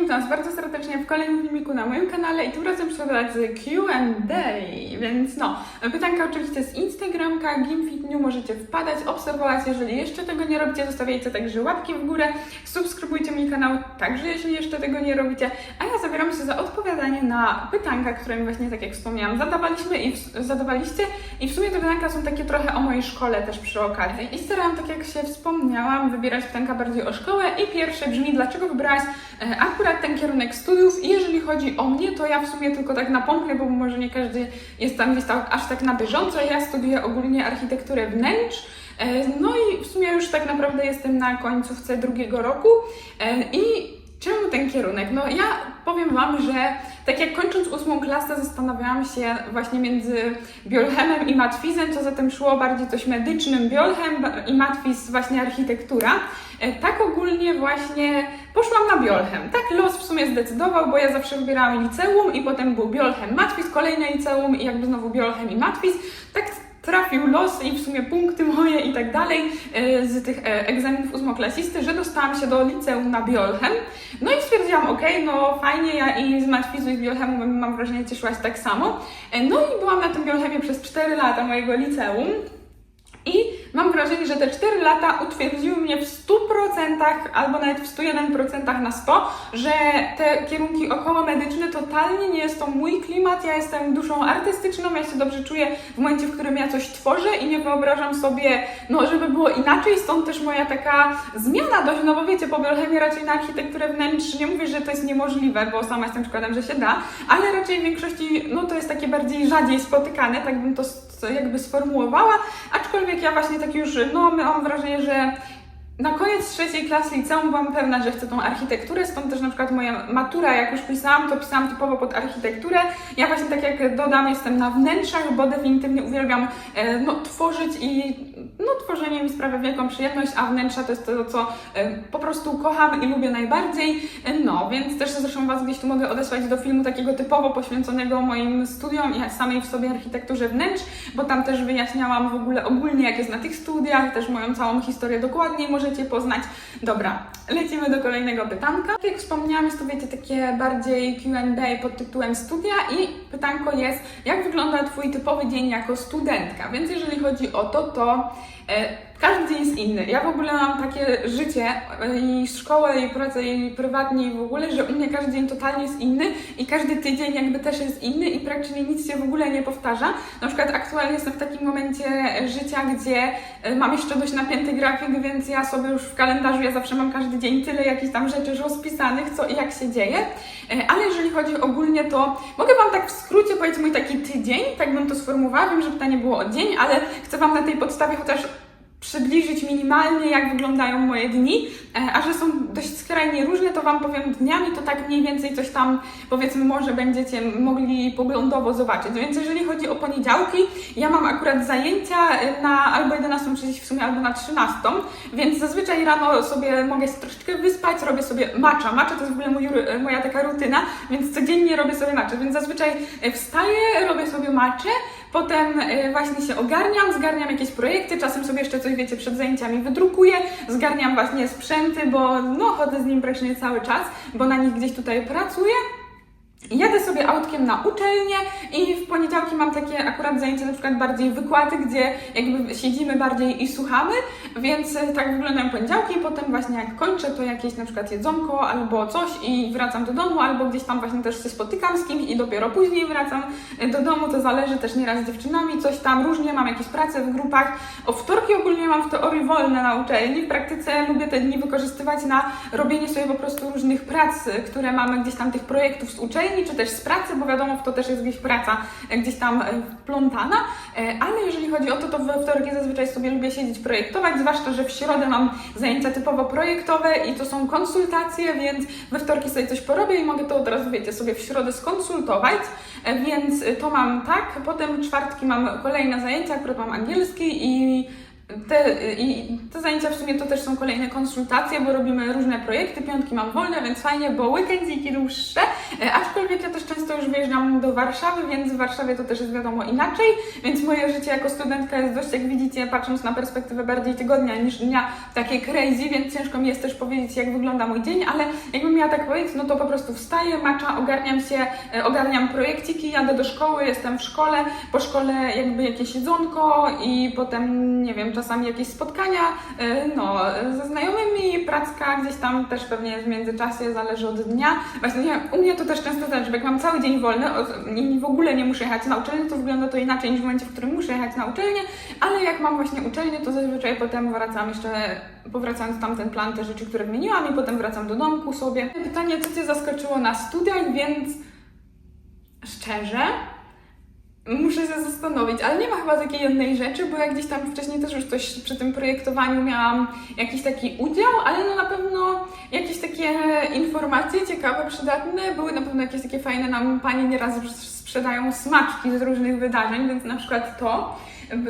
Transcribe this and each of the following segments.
witam Was bardzo serdecznie w kolejnym filmiku na moim kanale i tym razem z Q&A, więc no, pytanka oczywiście z Instagramka, GimFitNew, możecie wpadać, obserwować, jeżeli jeszcze tego nie robicie, zostawiajcie także łapki w górę, subskrybujcie mój kanał także, jeśli jeszcze tego nie robicie, a ja zabieram się za odpowiadanie na pytanka, które mi właśnie, tak jak wspomniałam, zadawaliśmy i zadawaliście. I w sumie te pytanka są takie trochę o mojej szkole też przy okazji. I starałam, tak jak się wspomniałam, wybierać pytanka bardziej o szkołę. I pierwsze brzmi, dlaczego wybrałaś e, akurat ten kierunek studiów i jeżeli chodzi o mnie, to ja w sumie tylko tak napomknę, bo może nie każdy jest tam gdzieś aż tak na bieżąco, ja studiuję ogólnie architekturę wnętrz, e, no i w sumie już tak naprawdę jestem na końcówce drugiego roku e, i czemu ten kierunek? No ja powiem Wam, że tak jak kończąc ósmą klasę zastanawiałam się właśnie między biolchemem i matwizem, co zatem szło bardziej coś medycznym, biolchem i matwiz właśnie architektura. E, Tak ogólnie właśnie poszłam na biolchem. Tak los w sumie zdecydował, bo ja zawsze wybierałam liceum i potem był biolchem, matwiz, kolejne liceum i jakby znowu biolchem i matwiz. Tak trafił los i w sumie punkty moje i tak dalej e, z tych e, egzaminów ósmoklasisty, że dostałam się do liceum na biolchem. No i stwierdziłam, okej, no fajnie, ja i z matwizu i z biolchemu mam wrażenie cieszyłaś tak samo. E, No i byłam na tym biolchemie przez 4 lata mojego liceum. Wrażenie, że te 4 lata utwierdziły mnie w 100% albo nawet w 101% na 100, że te kierunki około medyczne totalnie nie jest to mój klimat. Ja jestem duszą artystyczną, ja się dobrze czuję w momencie, w którym ja coś tworzę i nie wyobrażam sobie, no, żeby było inaczej. Stąd też moja taka zmiana dość, no bo wiecie, po biolchemii raczej na architekturę wnętrz nie mówię, że to jest niemożliwe, bo sama jestem przykładem, że się da, ale raczej w większości, no to jest takie bardziej rzadziej spotykane, tak bym to jakby sformułowała, aczkolwiek ja właśnie tak już, no mam wrażenie, że na koniec trzeciej klasy liceum byłam pewna, że chcę tą architekturę, stąd też na przykład moja matura, jak już pisałam, to pisałam typowo pod architekturę. Ja właśnie tak jak dodam, jestem na wnętrzach, bo definitywnie uwielbiam e, no, tworzyć i no, tworzenie mi sprawia wielką przyjemność, a wnętrza to jest to, co e, po prostu kocham i lubię najbardziej. E, No, więc też zresztą Was gdzieś tu mogę odesłać do filmu takiego typowo poświęconego moim studiom i samej w sobie architekturze wnętrz, bo tam też wyjaśniałam w ogóle ogólnie, jak jest na tych studiach, też moją całą historię dokładniej możecie poznać. Dobra, lecimy do kolejnego pytanka. Tak jak wspomniałam, jest to wiecie takie bardziej Q&A pod tytułem studia i pytanko jest, jak wygląda Twój typowy dzień jako studentka? Więc jeżeli chodzi o to, to e, każdy dzień jest inny. Ja w ogóle mam takie życie e, i szkołę, i pracę, i prywatnie, i w ogóle, że u mnie każdy dzień totalnie jest inny i każdy tydzień jakby też jest inny i praktycznie nic się w ogóle nie powtarza. Na przykład aktualnie jestem w takim momencie życia, gdzie e, mam jeszcze dość napięty grafik, więc ja sobie już w kalendarzu, ja zawsze mam każdy dzień tyle jakichś tam rzeczy rozpisanych, co i jak się dzieje. E, Ale jeżeli chodzi ogólnie, to mogę Wam tak w skrócie powiedzieć mój taki tydzień, tak bym to sformułowała. Wiem, że pytanie było o dzień, ale chcę Wam na tej podstawie chociaż przybliżyć minimalnie, jak wyglądają moje dni, e, a że są dość skrajnie różne, to Wam powiem dniami, to tak mniej więcej coś tam, powiedzmy, może będziecie mogli poglądowo zobaczyć. Więc jeżeli chodzi o poniedziałki, ja mam akurat zajęcia na albo 11.30 w sumie, albo na 13, więc zazwyczaj rano sobie mogę troszeczkę wyspać, robię sobie macza. Macza to jest w ogóle mój, moja taka rutyna, więc codziennie robię sobie maczę, więc zazwyczaj wstaję, robię sobie maczę, Potem e, właśnie się ogarniam, zgarniam jakieś projekty, czasem sobie jeszcze coś, wiecie, przed zajęciami wydrukuję, zgarniam właśnie sprzęty, bo no chodzę z nim praktycznie cały czas, bo na nich gdzieś tutaj pracuję. Jadę sobie autkiem na uczelnię i w poniedziałki mam takie akurat zajęcia, na przykład bardziej wykłady, gdzie jakby siedzimy bardziej i słuchamy, więc e, tak wyglądają poniedziałki. Potem właśnie jak kończę, to jakieś na przykład jedzonko albo coś i wracam do domu, albo gdzieś tam właśnie też się spotykam z kimś i dopiero później wracam e, do domu. To zależy też nieraz z dziewczynami, coś tam różnie, mam jakieś prace w grupach. O wtorki ogólnie mam w teorii wolne na uczelni, w praktyce lubię te dni wykorzystywać na robienie sobie po prostu różnych prac, e, które mamy gdzieś tam tych projektów z uczelni, czy też z pracy, bo wiadomo, w to też jest gdzieś praca e, gdzieś tam e, wplątana, E, ale jeżeli chodzi o to, to we wtorki zazwyczaj sobie lubię siedzieć projektować, zwłaszcza, że w środę mam zajęcia typowo projektowe i to są konsultacje, więc we wtorki sobie coś porobię i mogę to od razu, wiecie, sobie w środę skonsultować, więc to mam tak, potem czwartki mam kolejne zajęcia, akurat mam angielski i te, I te zajęcia w sumie to też są kolejne konsultacje, bo robimy różne projekty. Piątki mam wolne, więc fajnie, bo weekendziki dłuższe. E, Aczkolwiek ja też często już wyjeżdżam do Warszawy, więc w Warszawie to też jest wiadomo inaczej, więc moje życie jako studentka jest dość, jak widzicie, patrząc na perspektywę bardziej tygodnia niż dnia, takie crazy, więc ciężko mi jest też powiedzieć, jak wygląda mój dzień, ale jakbym miała tak powiedzieć, no to po prostu wstaję, macza, ogarniam się, e, ogarniam projekciki, jadę do szkoły, jestem w szkole, po szkole jakby jakieś jedzonko i potem, nie wiem, czasami jakieś spotkania, e, no, ze znajomymi, pracka gdzieś tam też pewnie w międzyczasie, zależy od dnia. Właśnie nie, u mnie to też często tak, że jak mam cały dzień wolny i w ogóle nie muszę jechać na uczelnię, to wygląda to inaczej niż w momencie, w którym muszę jechać na uczelnię, ale jak mam właśnie uczelnię, to zazwyczaj potem wracam jeszcze, powracając tam ten plan, te rzeczy, które wymieniłam i potem wracam do domku sobie. Pytanie, co Cię zaskoczyło na studiach, więc szczerze, Muszę się zastanowić, ale nie ma chyba takiej jednej rzeczy, bo ja gdzieś tam wcześniej też już coś przy tym projektowaniu miałam jakiś taki udział, ale no na pewno jakieś takie informacje ciekawe, przydatne, były na pewno jakieś takie fajne, nam panie nieraz sprzedają smaczki z różnych wydarzeń, więc na przykład to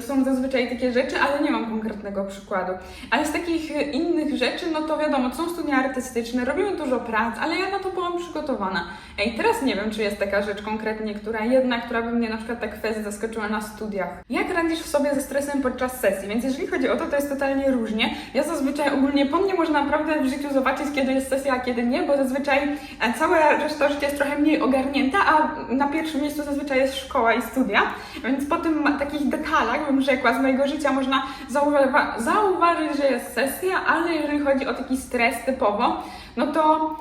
są zazwyczaj takie rzeczy, ale nie mam konkretnego przykładu. Ale z takich innych rzeczy, no to wiadomo, są studia artystyczne, robimy dużo prac, ale ja na to byłam przygotowana. Ej, teraz nie wiem, czy jest taka rzecz konkretnie, która jedna, która by mnie na przykład tak fest zaskoczyła na studiach. Jak radzisz sobie ze stresem podczas sesji? Więc jeżeli chodzi o to, to jest totalnie różnie. Ja zazwyczaj ogólnie po mnie można naprawdę w życiu zobaczyć, kiedy jest sesja, a kiedy nie, bo zazwyczaj e, cała reszta życia jest trochę mniej ogarnięta, a na pierwszym miejscu zazwyczaj jest szkoła i studia, więc po tym takich detalach, bym rzekła, z mojego życia można zauwa- zauważyć, że jest sesja, ale jeżeli chodzi o taki stres typowo, no to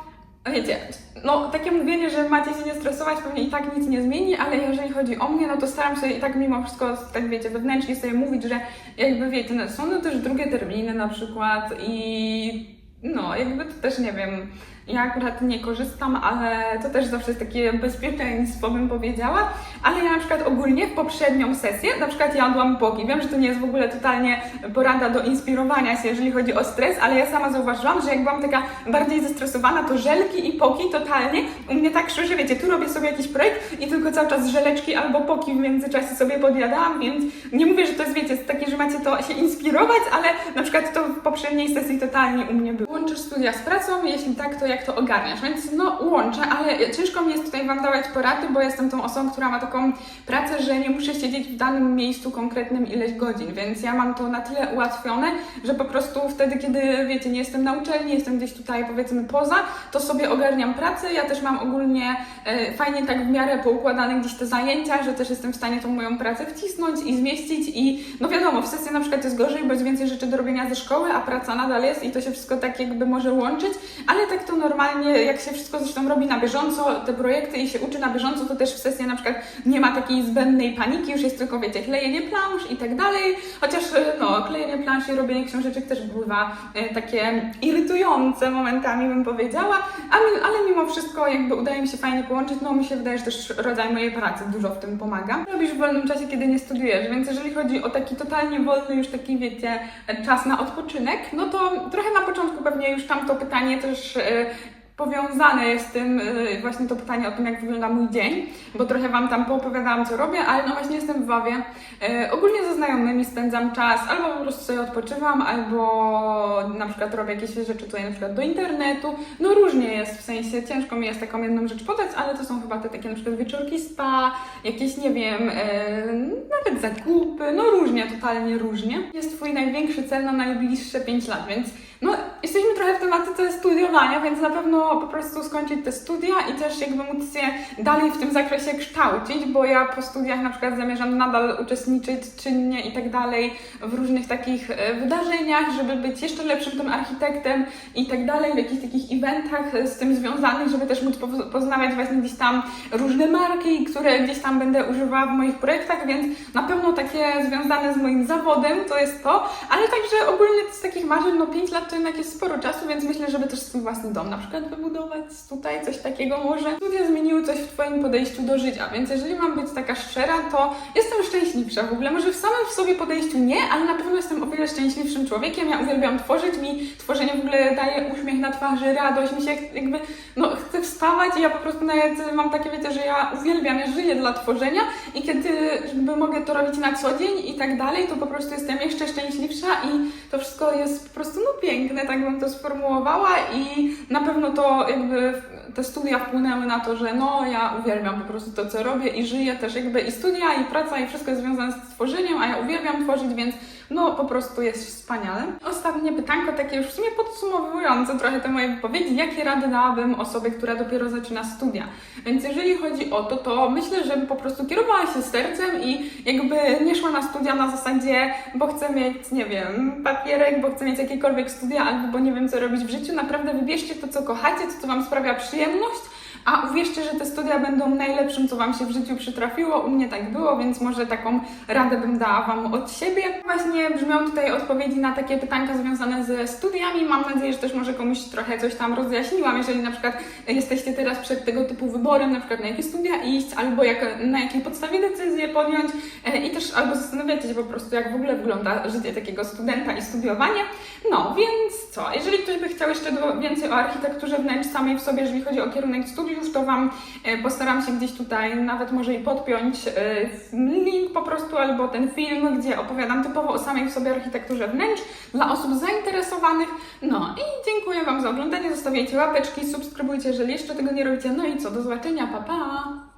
wiecie, no takie mówienie, że macie się nie stresować, pewnie i tak nic nie zmieni, ale jeżeli chodzi o mnie, no to staram się i tak mimo wszystko, tak wiecie, wewnętrznie sobie mówić, że jakby wiecie, no, są no też drugie terminy na przykład i no jakby to też nie wiem, ja akurat nie korzystam, ale to też zawsze jest takie bezpieczeństwo, bym powiedziała. Ale ja na przykład ogólnie w poprzednią sesję, na przykład jadłam poki. Wiem, że to nie jest w ogóle totalnie porada do inspirowania się, jeżeli chodzi o stres, ale ja sama zauważyłam, że jak byłam taka bardziej zestresowana, to żelki i poki totalnie u mnie tak szło, że wiecie, tu robię sobie jakiś projekt i tylko cały czas żeleczki albo poki w międzyczasie sobie podjadałam, więc nie mówię, że to jest, wiecie, takie, że macie to się inspirować, ale na przykład to w poprzedniej sesji totalnie u mnie było. Łączysz studia z pracą? Jeśli tak, to jak to ogarniasz? Więc no łączę, ale ciężko mi jest tutaj Wam dawać porady, bo jestem tą osobą, która ma taką pracę, że nie muszę siedzieć w danym miejscu konkretnym ileś godzin, więc ja mam to na tyle ułatwione, że po prostu wtedy, kiedy wiecie, nie jestem na uczelni, jestem gdzieś tutaj powiedzmy poza, to sobie ogarniam pracę. Ja też mam ogólnie e, fajnie tak w miarę poukładane gdzieś te zajęcia, że też jestem w stanie tą moją pracę wcisnąć i zmieścić i no wiadomo, w sesji na przykład jest gorzej, bo jest więcej rzeczy do robienia ze szkoły, a praca nadal jest i to się wszystko tak jakby może łączyć, ale tak to normalnie, jak się wszystko zresztą robi na bieżąco, te projekty i się uczy na bieżąco, to też w sesji na przykład nie ma takiej zbędnej paniki, już jest tylko, wiecie, klejenie plansz i tak dalej, chociaż e, no, klejenie plansz i robienie książeczek też bywa e, takie irytujące momentami, bym powiedziała, a mi, ale mimo wszystko jakby udaje mi się fajnie połączyć, no mi się wydaje, że też rodzaj mojej pracy dużo w tym pomaga. Robisz w wolnym czasie, kiedy nie studiujesz, więc jeżeli chodzi o taki totalnie wolny już taki, wiecie, czas na odpoczynek, no to trochę na początku pewnie już tam to pytanie też e, powiązane jest z tym y, właśnie to pytanie o tym, jak wygląda mój dzień, bo trochę Wam tam poopowiadałam, co robię, ale no właśnie jestem w Wawie. Y, ogólnie ze znajomymi spędzam czas, albo po prostu sobie odpoczywam, albo na przykład robię jakieś rzeczy tutaj na przykład do internetu. No różnie jest, w sensie ciężko mi jest taką jedną rzecz podać, ale to są chyba te takie na przykład wieczorki spa, jakieś, nie wiem, y, nawet zakupy, no różnie, totalnie różnie. Jest Twój największy cel na najbliższe 5 lat, więc no, jesteśmy trochę w tematyce studiowania, więc na pewno po prostu skończyć te studia i też jakby móc się dalej w tym zakresie kształcić, bo ja po studiach na przykład zamierzam nadal uczestniczyć czynnie i tak dalej w różnych takich e, wydarzeniach, żeby być jeszcze lepszym tym architektem i tak dalej, w jakichś takich eventach z tym związanych, żeby też móc poz- poznawać właśnie gdzieś tam różne marki, które gdzieś tam będę używała w moich projektach, więc na pewno takie związane z moim zawodem to jest to, ale także ogólnie z takich marzeń, no 5 lat to jednak jest sporo czasu, więc myślę, żeby też swój własny dom na przykład wybudować tutaj, coś takiego może. Studia zmieniły coś w Twoim podejściu do życia, więc jeżeli mam być taka szczera, to jestem szczęśliwsza w ogóle. Może w samym w sobie podejściu nie, ale na pewno jestem o wiele szczęśliwszym człowiekiem. Ja uwielbiam tworzyć, mi tworzenie w ogóle daje uśmiech na twarzy, radość, mi się jakby, no chcę wstawać i ja po prostu nawet mam takie, wiecie, że ja uwielbiam, ja żyję dla tworzenia i kiedy jakby mogę to robić na co dzień i tak dalej, to po prostu jestem jeszcze szczęśliwsza i to wszystko jest po prostu no piękne, tak jakbym to sformułowała i na pewno to jakby te studia wpłynęły na to, że no ja uwielbiam po prostu to, co robię i żyję też jakby i studia, i praca, i wszystko związane z tworzeniem, a ja uwielbiam tworzyć, więc no po prostu jest wspaniale. Ostatnie pytanko, takie już w sumie podsumowujące trochę te moje wypowiedzi. Jakie rady dałabym osobie, która dopiero zaczyna studia? Więc jeżeli chodzi o to, to myślę, że po prostu kierowała się sercem i jakby nie szła na studia na zasadzie, bo chcę mieć, nie wiem, papierek, bo chcę mieć jakiekolwiek studia, albo bo nie wiem, co robić w życiu. Naprawdę wybierzcie to, co kochacie, to, co Wam sprawia przyjemność, a uwierzcie, że te studia będą najlepszym, co Wam się w życiu przytrafiło. U mnie tak było, więc może taką radę bym dała Wam od siebie. Właśnie brzmią tutaj odpowiedzi na takie pytanka związane ze studiami. Mam nadzieję, że też może komuś trochę coś tam rozjaśniłam. Jeżeli na przykład jesteście teraz przed tego typu wyborem, na przykład na jakie studia iść, albo jak, na jakiej podstawie decyzję podjąć e, i też albo zastanawiacie się po prostu, jak w ogóle wygląda życie takiego studenta i studiowanie. No, więc co? Jeżeli ktoś by chciał jeszcze więcej o architekturze wnętrz samej w sobie, jeżeli chodzi o kierunek studiów, to Wam e, postaram się gdzieś tutaj nawet może i podpiąć e, link po prostu albo ten film, gdzie opowiadam typowo o samej w sobie architekturze wnętrz dla osób zainteresowanych. No i dziękuję Wam za oglądanie, zostawiajcie łapeczki, subskrybujcie, jeżeli jeszcze tego nie robicie. No i co, do zobaczenia, pa pa!